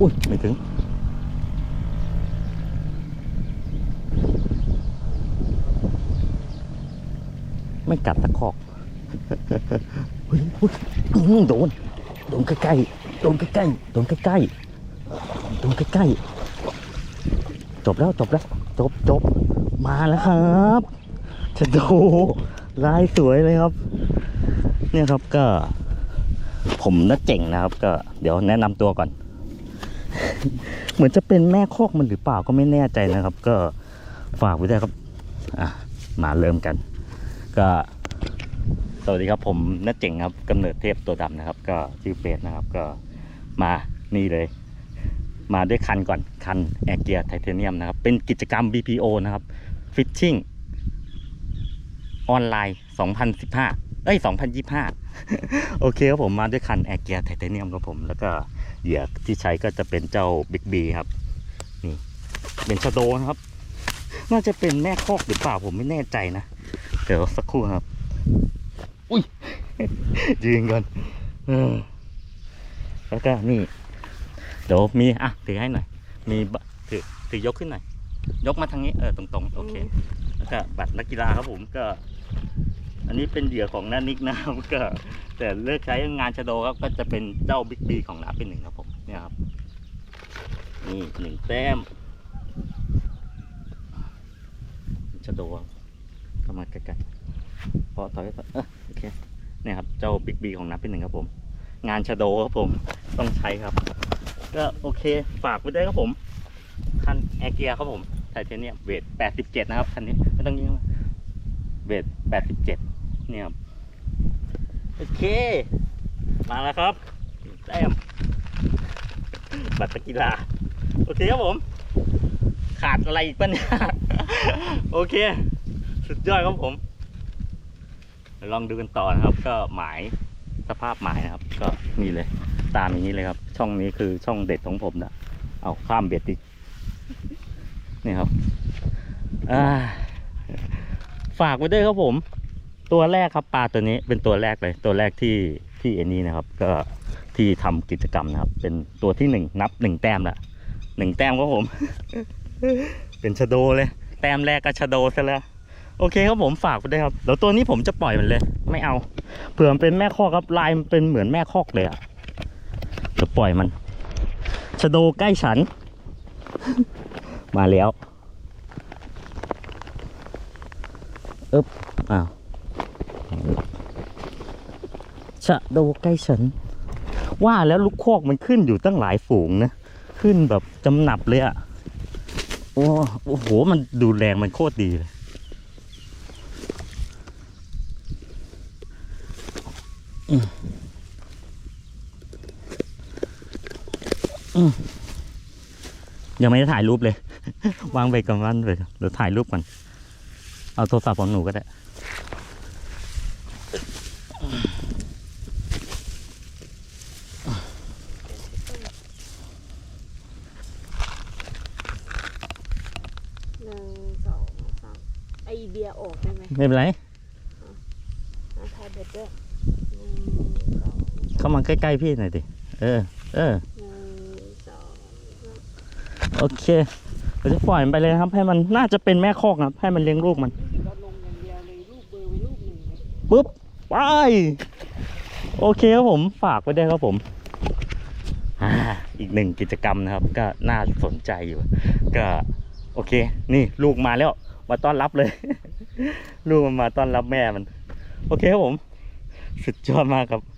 อุ้ย ไม่ถึง ไม่กัดตะคอกเฮ้ยเฮ้ยอื้อหือโดน โดนใกล้ๆ โดนใกล้ๆ โดนใกล้ๆ โดนใกล้ๆ จบแล้วจบแล้ว จบจบมาแล้วครับจะโดลายสวยเลยครับ เนี่ยครับก็ ผมน่าเจ๋งนะครับ ก็เดี๋ยวแนะนำตัวก่อน เหมือนจะเป็นแม่คอกมันหรือเปล่าก็ไม่แน่ใจนะครับ ก็ฝากไว้ได้ครับ อะมาเริ่มกัน ก็สวัสดีครับผมนัดเจ๋งครับกำเนิดเทพตัวดำนะครับ ก็ชื่อเฟสนะครับก็มานี่เลย มาด้วยคันก่อนคันแอร์เกียร์ไทเทเนียมนะครับ เป็นกิจกรรม BPO นะครับฟิชชิ่ง ออนไลน์ 2015 เอ้ย 2025 โอเคครับผมมาด้วยคันแอร์เกียไทเทเนียมครับผม แล้วก็เหยื่อที่ใช้ก็จะเป็นเจ้าบิ๊กบีครับ นี่ เป็นชะโดนะครับ น่าจะเป็นแม่คอกหรือเปล่าผมไม่แน่ใจนะ เดี๋ยวสักครู่ครับ อุ้ย ยืนก่อนเออแล้วก็นี่ เดี๋ยวมี อะ ถือให้หน่อย มีบะถือถือยกขึ้นหน่อย ยกมาทางนี้ เออ ตรงๆ โอเค แล้วก็บัตรนักกีฬาครับผมก็ อันนี้เป็นเหยื่อของน้านิกนะครับก็แต่เลือกใช้งานชะโดครับก็จะเป็นเจ้าบิ๊กบีของน้าเป็นหนึ่งครับผมเนี่ยครับนี่หนึ่งแต้มชะโดครับเข้ามาใกล้ๆพอถอยไปเออโอเคเนี่ยครับเจ้าบิ๊กบีของน้าเป็นหนึ่งครับผม งานชะโดครับผมต้องใช้ครับ ก็โอเคฝากไว้ด้วยครับผมคันแอร์เกียครับผมไทเทเนียมเวท87 นะครับคันนี้ไม่ต้องยิง เวท87เจ็ดเนี่ยครับโอเค มาแล้วครับแต้มบัตรกีฬา โอเคครับผม ขาดอะไรอีกปะเนี่ย โอเค สุดยอดครับผม ลองดูกันต่อนะครับ ก็หมายสภาพหมายนะครับ ก็นี่เลย ตามอย่างนี้เลยครับ ช่องนี้คือช่องเด็ดของผมนะเอาข้ามเบ็ดอีกนี่ครับอ่า ฝากไว้ด้วยครับผม ตัวแรกครับปลาตัวนี้เป็นตัวแรกเลย ตัวแรกที่ที่เอ็นนี้นะครับ ก็ที่ทำกิจกรรมนะครับ เป็นตัวที่หนึ่งนับหนึ่งแต้มละหนึ่งแต้มครับผม เป็นชะโดเลย แต้มแรกก็ชะโดซะแล้วโอเคครับผมฝากไปด้วยครับเดี๋ยวตัวนี้ผมจะปล่อยมันเลย ไม่เอาเผื่อมันเป็นแม่คอกครับลายมันเป็นเหมือนแม่คอกเลยอะเดี๋ยวปล่อยมันชะโดใกล้ฉัน มาแล้ว อึ๊บอ้าวชะโดใกล้ฉัน ว่าแล้วลูกคอกมันขึ้นอยู่ตั้งหลายฝูงนะ ขึ้นแบบจำหนับเลยอะโอ้โอ้โห มันดูแรงมันโคตรดีเลย อืมอืมยังไม่ได้ถ่ายรูปเลย วางไปกับมันเลยเดี๋ยวถ่ายรูปก่อน เอาโทรศัพท์ของหนูก็ได้หนึ่งสองสามไอเบียร์ออกได้ไหมไม่เป็นไรนะทายเบ็ดด้วยหนึ่งสองเข้ามาใกล้ๆพี่หน่อยดิเออ เออ หนึ่งสอง โอเค จะปล่อยมันไปเลยนะครับ ให้มันน่าจะเป็นแม่คอกนะครับ ให้มันเลี้ยงลูกมันก็ลงอย่างเดียวเลยรูปเบอร์ไว้รูปหนึ่งเลยปุ๊บไปโอเคครับผมฝากไว้ได้วยครับผมอ่าอีกหนึ่งกิจกรรมนะครับ ก็น่าสนใจอยู่ ก็โอเค นี่ลูกมาแล้ว มาต้อนรับเลย ลูกมันมาต้อนรับแม่มัน โอเคครับผม สุดยอดมากครับ